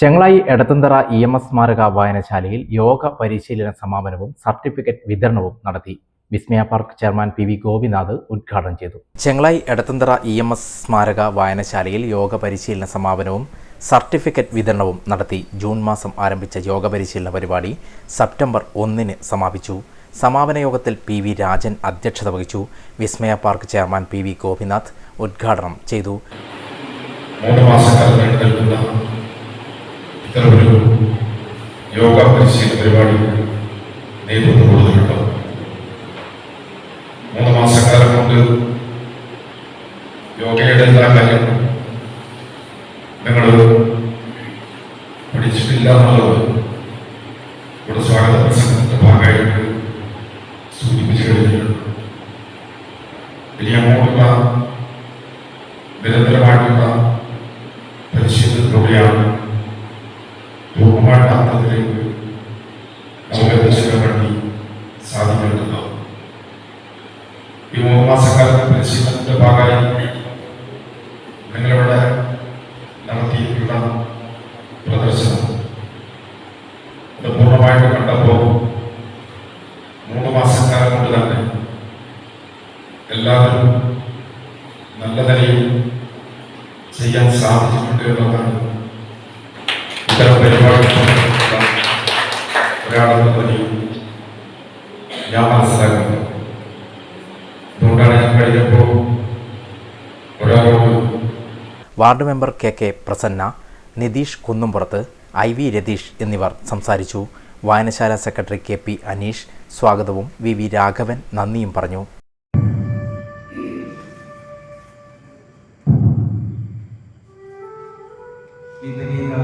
Chengalayi Edathanthara E M S സ്മാരക വായനശാലയിൽ യോഗ പരിശീലന സമാപനവും സർട്ടിഫിക്കറ്റ് വിതരണവും നടത്തി Vismaya park chairman P V Gopinath ഉദ്ഘാടനം ചെയ്തു. Chengalayi Edathanthara E M S സ്മാരക വായനശാലയിൽ യോഗ പരിശീലന സമാപനവും സർട്ടിഫിക്കറ്റ് വിതരണവും നടത്തി ജൂൺ മാസം ആരംഭിച്ച യോഗ പരിശീലന പരിപാടി സെപ്റ്റംബർ ഒന്നിന് സമാപിച്ചു. സമാപന യോഗത്തിൽ പി വി രാജൻ അധ്യക്ഷത വഹിച്ചു. Vismaya park chairman P V Gopinath ഉദ്ഘാടനം ചെയ്തു. മൂന്ന് ഒരു യോഗ പരിശീലന പരിപാടി നേതൃത്വം കൊടുത്തിട്ടുണ്ട്. മൂന്ന് മാസക്കാലം കൊണ്ട് യോഗയുടെ എല്ലാ കാര്യങ്ങളും നിങ്ങൾ പഠിച്ചിട്ടില്ല എന്നുള്ളത് ഇവിടെ സ്വാഗത പ്രസംഗത്തിന്റെ ഭാഗമായിട്ട് സൂചിപ്പിച്ചു കഴിഞ്ഞിട്ടുണ്ട്. ഇനി അങ്ങോട്ടുള്ള നിരന്തരമായിട്ടുള്ള നമുക്ക് എത്തിച്ചേരാൻ വേണ്ടി സാധിക്കുന്നു ഈ മൂന്ന് മാസക്കാലത്തെ പരിശീലനത്തിന്റെ ഭാഗമായി നിങ്ങളിവിടെ നടത്തിയിട്ടുള്ള പ്രദർശനം. ഇത് പൂർണമായിട്ട് കണ്ടപ്പോൾ മൂന്ന് മാസക്കാലം കൊണ്ട് തന്നെ എല്ലാവരും നല്ല നിലയിൽ ചെയ്യാൻ സാധിച്ചിട്ടുണ്ട് എന്നുള്ളതാണ് ഞാൻ മനസ്സിലാക്കുന്നത് അതുകൊണ്ടാണ് ഞാൻ കഴിഞ്ഞപ്പോൾ ഒരാളോട് ward member K K Prasanna Nitheesh Kunnumpurath I V Ratheesh എന്നിവർ സംസാരിച്ചു. വായനശാല സെക്രട്ടറി കെ പി അനീഷ് സ്വാഗതവും വി വി രാഘവൻ നന്ദിയും പറഞ്ഞു. വിപരീത